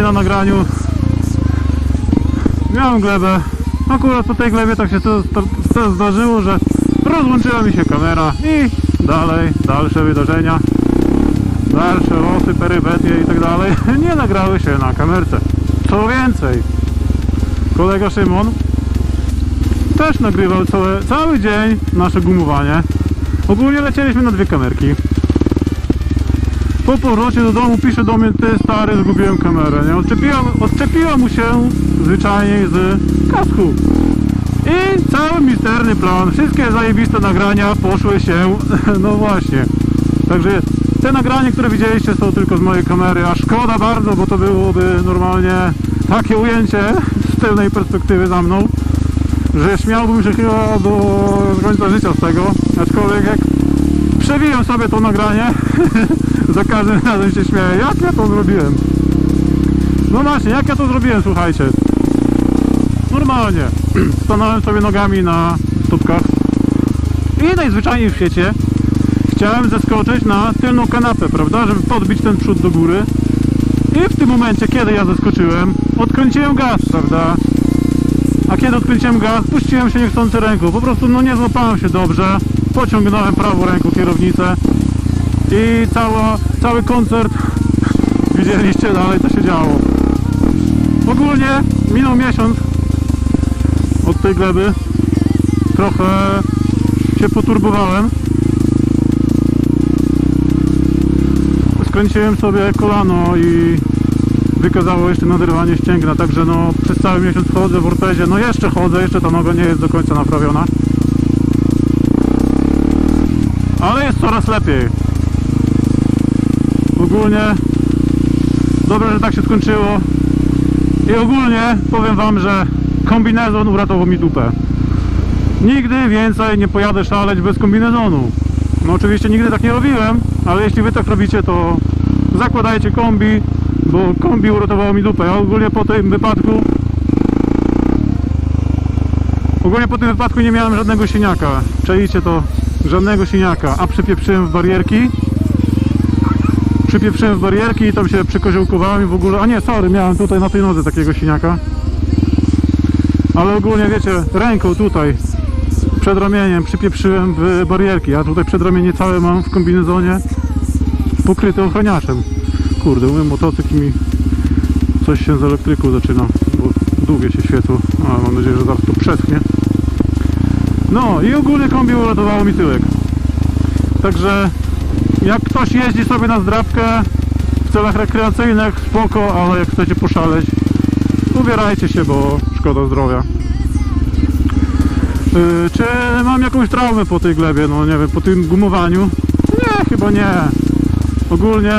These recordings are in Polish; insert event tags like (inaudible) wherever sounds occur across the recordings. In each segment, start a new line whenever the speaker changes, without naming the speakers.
na nagraniu, miałem glebę. Akurat po tej glebie tak się to, to, to zdarzyło, że rozłączyła mi się kamera i dalej, dalsze wydarzenia, dalsze losy, perypetie i tak dalej (laughs) nie nagrały się na kamerce. Co więcej, kolega Szymon też nagrywał całe, cały dzień nasze gumowanie. Ogólnie lecieliśmy na dwie kamerki. Po powrocie do domu pisze do mnie, ty stary, zgubiłem kamerę, nie? Odczepiła, odczepiła mu się zwyczajnie z kasku. I cały misterny plan, wszystkie zajebiste nagrania poszły się, (laughs) no właśnie. Także te nagrania, które widzieliście są tylko z mojej kamery, a szkoda bardzo, bo to byłoby normalnie takie ujęcie (laughs) z tylnej perspektywy za mną, że śmiałbym się chyba do końca życia z tego, aczkolwiek jak przewijam sobie to nagranie, (laughs) za każdym razem się śmieję, jak ja to zrobiłem? No właśnie, jak ja to zrobiłem, słuchajcie. Normalnie, (clears throat) stanąłem sobie nogami na stópkach i najzwyczajniej w świecie chciałem zeskoczyć na tylną kanapę, prawda, żeby podbić ten przód do góry i w tym momencie, kiedy ja zeskoczyłem, odkręciłem gaz, prawda, a kiedy odkręciłem gaz, puściłem się niechcący ręką. Po prostu no nie złapałem się dobrze. Pociągnąłem prawą ręką kierownicę i cała, cały koncert widzieliście dalej co się działo. Ogólnie minął miesiąc od tej gleby. Trochę się poturbowałem. Skręciłem sobie kolano i wykazało jeszcze naderwanie ścięgna, także no przez cały miesiąc chodzę w ortezie, no jeszcze chodzę, jeszcze ta noga nie jest do końca naprawiona. Ale jest coraz lepiej. Ogólnie dobrze, że tak się skończyło. I ogólnie powiem wam, że kombinezon uratował mi dupę. Nigdy więcej nie pojadę szaleć bez kombinezonu. No oczywiście nigdy tak nie robiłem, ale jeśli wy tak robicie, to zakładajcie kombi, bo kombi uratowało mi dupę. Ja ogólnie po tym wypadku ogólnie po tym wypadku nie miałem żadnego siniaka. Czajcie to, żadnego siniaka, a przypieprzyłem w barierki. Przypieprzyłem w barierki i tam się przykoziołkowałem i w ogóle, a nie, sorry, miałem tutaj na tej nodze takiego siniaka. Ale ogólnie wiecie, ręką tutaj przed ramieniem przypieprzyłem w barierki, a tutaj przedramienie całe mam w kombinezonie pokryte ochroniaczem. Kurde, umiem motocykl mi coś się z elektryku zaczyna, bo długie się świecą, a mam nadzieję, że zaraz to przeschnie. No i ogólnie kombi uratowało mi tyłek. Także jak ktoś jeździ sobie na zdrabkę w celach rekreacyjnych, spoko, ale jak chcecie poszaleć, ubierajcie się, bo szkoda zdrowia. Yy, czy mam jakąś traumę po tej glebie? No nie wiem, po tym gumowaniu? Nie, chyba nie. Ogólnie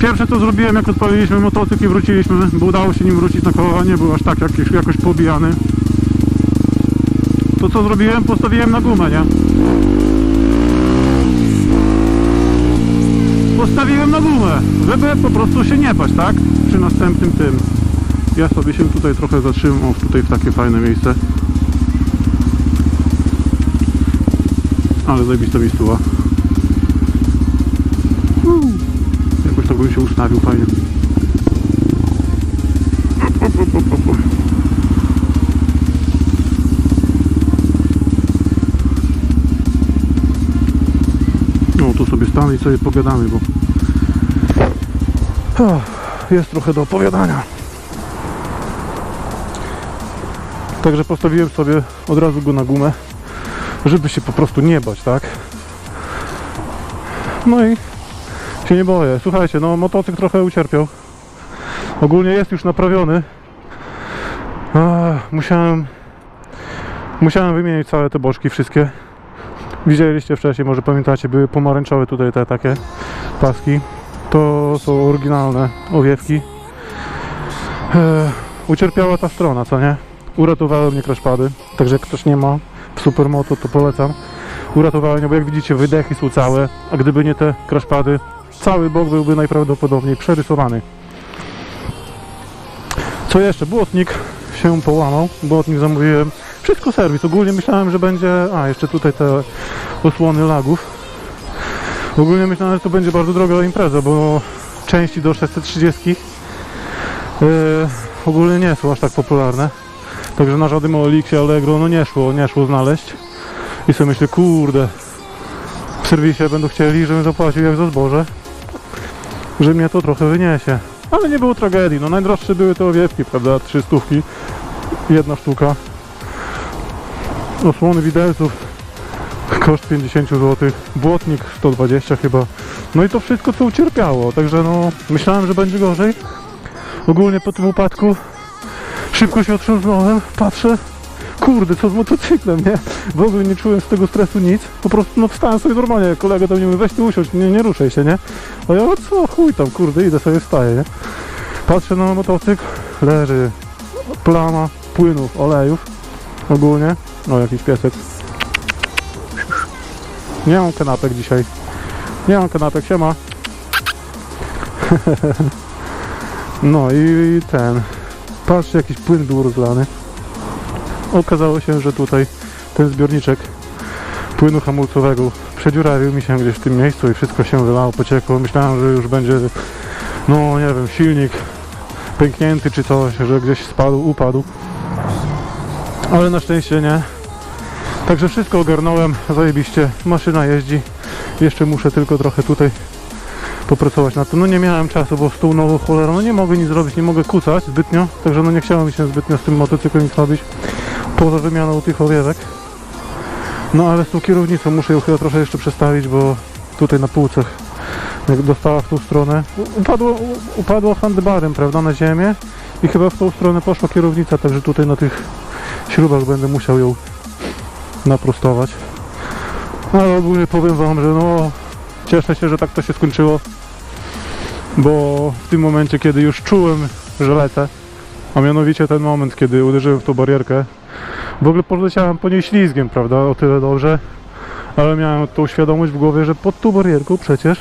pierwsze co zrobiłem jak odpaliliśmy motocykl i wróciliśmy, bo udało się nim wrócić na koło, nie był aż tak jakiś, jakoś pobijany. To co zrobiłem? Postawiłem na gumę, nie? Postawiłem na gumę, żeby po prostu się nie paść, tak? Przy następnym tym. Ja sobie się tutaj trochę zatrzymam, tutaj w takie fajne miejsce. Ale zajebista miejscowa. Jakoś tak bym się ustawił fajnie. No tu sobie stanę i sobie pogadamy, bo jest trochę do opowiadania. Także postawiłem sobie od razu go na gumę, żeby się po prostu nie bać, tak? No i się nie boję. Słuchajcie, no motocykl trochę ucierpiał. Ogólnie jest już naprawiony. Ach, musiałem musiałem wymienić całe te boczki wszystkie. Widzieliście wcześniej, może pamiętacie, były pomarańczowe tutaj te takie paski. To są oryginalne owiewki. E, ucierpiała ta strona, co nie? Uratowały mnie crashpady, także jak ktoś nie ma w Supermoto, to polecam. Uratowały mnie, bo jak widzicie wydechy są całe, a gdyby nie te crashpady, cały bok byłby najprawdopodobniej przerysowany. Co jeszcze? Błotnik się połamał. Błotnik zamówiłem. Wszystko serwis. Ogólnie myślałem, że będzie... A, jeszcze tutaj te osłony lagów. Ogólnie myślałem, że to będzie bardzo droga impreza, bo części do 630 yy, ogólnie nie są aż tak popularne. Także na żadnym Olixie, Allegro no nie szło, nie szło znaleźć. I sobie myślę, kurde, w serwisie będą chcieli, żebym zapłacił jak za zboże, że mnie to trochę wyniesie. Ale nie było tragedii, no najdroższe były te owiewki, prawda, trzy stówki, jedna sztuka. Osłony widelców, koszt 50 zł, błotnik 120 chyba. No i to wszystko co ucierpiało, także no myślałem, że będzie gorzej. Ogólnie po tym upadku szybko się otrząsnąłem, patrzę, kurde, co z motocyklem, nie? W ogóle nie czułem z tego stresu nic, po prostu no wstałem sobie normalnie, kolega do mnie mówi, weź tu usiądź, nie, nie ruszaj się, nie? A ja, co, chuj tam, kurde, idę sobie, wstaję, nie? Patrzę na motocykl, leży plama płynów, olejów, ogólnie, o jakiś piesek. Nie mam kanapek dzisiaj, nie mam kanapek, siema. (laughs) No i ten, patrzę, jakiś płyn był rozlany. Okazało się, że tutaj ten zbiorniczek płynu hamulcowego przedziurawił mi się gdzieś w tym miejscu i wszystko się wylało, pociekło. Myślałem, że już będzie, no nie wiem, silnik pęknięty czy coś, że gdzieś spadł, upadł. Ale na szczęście nie. Także wszystko ogarnąłem, zajebiście, maszyna jeździ. Jeszcze muszę tylko trochę tutaj popracować nad tym. No nie miałem czasu, bo z tą nową cholerą no nie mogę nic zrobić, nie mogę kucać zbytnio, także no nie chciałem się zbytnio z tym motocyklem nic robić, poza wymianą tych owiewek. No ale z tą kierownicą muszę ją chyba trochę jeszcze przestawić, bo tutaj na półcach jak dostała w tą stronę, upadło, u- upadło handbarem, prawda, na ziemię i chyba w tą stronę poszła kierownica, także tutaj na tych śrubach będę musiał ją naprostować. Ale ogólnie powiem wam, że no cieszę się, że tak to się skończyło, bo w tym momencie, kiedy już czułem, że lecę, a mianowicie ten moment, kiedy uderzyłem w tą barierkę, w ogóle poleciałem po niej ślizgiem, prawda, o tyle dobrze, ale miałem tą świadomość w głowie, że pod tą barierką przecież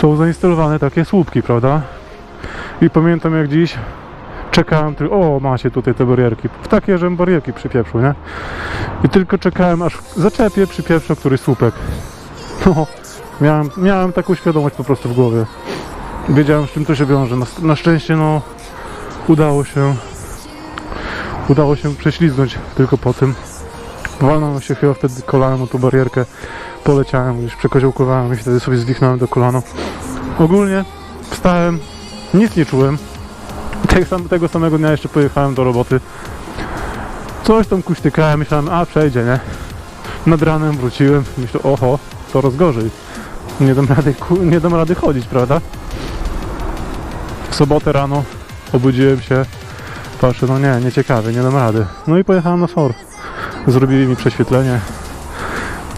są zainstalowane takie słupki, prawda? I pamiętam jak dziś czekałem, tylko, o macie tutaj te barierki, w takie, żem barierki przypieprzył, nie? I tylko czekałem, aż zaczepię, przypieprzę któryś słupek. No, miałem, miałem taką świadomość po prostu w głowie. Wiedziałem, z czym to się wiąże. Na, na szczęście, no, udało się, udało się prześlizgnąć tylko po tym. Walnąłem się chyba wtedy kolanem o tą barierkę, poleciałem, gdzieś przekoziołkowałem i wtedy sobie zwichnąłem do kolano. Ogólnie wstałem, nic nie czułem. (laughs) Tego, sam, tego samego dnia jeszcze pojechałem do roboty. Coś tam kuśtykałem, myślałem, a przejdzie, nie? Nad ranem wróciłem, myślę, oho, coraz gorzej. Nie dam rady, nie dam rady chodzić, prawda? W sobotę rano obudziłem się, patrzę, no nie, nieciekawie, nie dam rady. No i pojechałem na SOR. Zrobili mi prześwietlenie.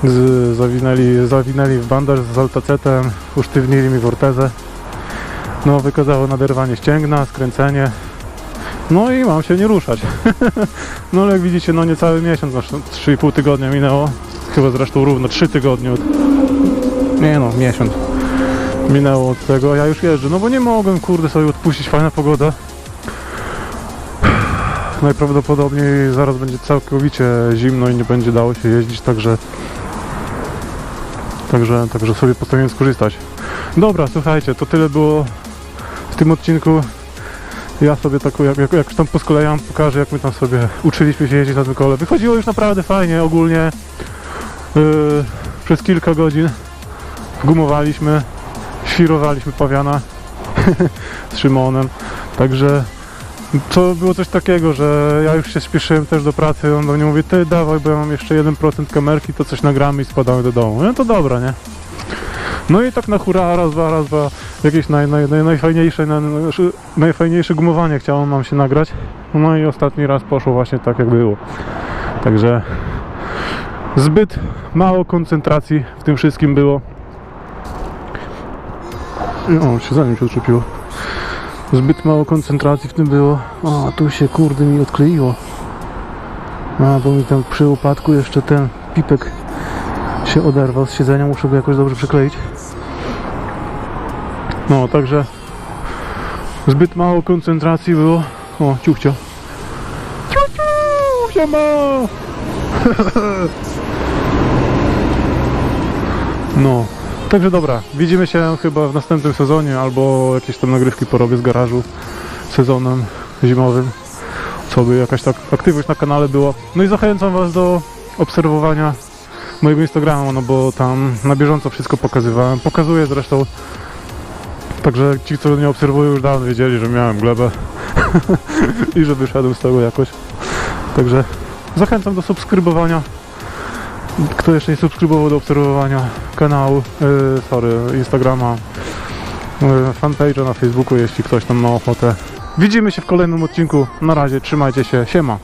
Z, zawinęli, zawinęli w bandaż z altacetem, usztywnili mi wortezę. No, wykazało naderwanie ścięgna, skręcenie. No i mam się nie ruszać. (laughs) no ale jak widzicie, no niecały miesiąc, znaczy 3,5 tygodnia minęło. Chyba zresztą równo 3 tygodnie od... Nie no, miesiąc minęło od tego, ja już jeżdżę. No bo nie mogłem, kurde, sobie odpuścić, fajna pogoda. (sighs) Najprawdopodobniej zaraz będzie całkowicie zimno i nie będzie dało się jeździć, także Także, także sobie postanowiłem skorzystać. Dobra, słuchajcie, to tyle było tym odcinku. Ja sobie tak, jak, jak, jak tam poskolejam, pokażę jak my tam sobie uczyliśmy się jeździć na tym kole. Wychodziło już naprawdę fajnie, ogólnie yy, przez kilka godzin gumowaliśmy, świrowaliśmy pawiana (laughs) z Szymonem, także to było coś takiego, że ja już się spieszyłem też do pracy, on do mnie mówi, ty dawaj, bo ja mam jeszcze 1% kamerki, to coś nagramy i spadamy do domu. No to dobra, nie? No i tak na hura, raz, dwa, raz, dwa, jakieś naj, naj, naj, najfajniejsze, naj, najfajniejsze gumowanie chciało nam się nagrać. No i ostatni raz poszło właśnie tak jak było. Także zbyt mało koncentracji w tym wszystkim było. O, się za nim się odczepiło. Zbyt mało koncentracji w tym było. O, tu się kurde mi odkleiło. A, bo mi tam przy upadku jeszcze ten pipek się oderwał z siedzenia. Muszę go jakoś dobrze przykleić. No, także zbyt mało koncentracji było. O, ciuchcio. Ciuchciu, siema! (laughs) No, Także dobra, widzimy się chyba w następnym sezonie, albo jakieś tam nagrywki porobię z garażu sezonem zimowym, co by jakaś tak aktywność na kanale było. No i zachęcam Was do obserwowania mojego Instagrama, no bo tam na bieżąco wszystko pokazywałem, pokazuję zresztą. Także ci, co mnie obserwują już dawno wiedzieli, że miałem glebę (laughs) i że wyszedłem z tego jakoś. Także zachęcam do subskrybowania. Kto jeszcze nie subskrybował do obserwowania kanału, yy, sorry, Instagrama, yy, fanpage'a na Facebooku, jeśli ktoś tam ma ochotę. Widzimy się w kolejnym odcinku. Na razie, trzymajcie się, siema.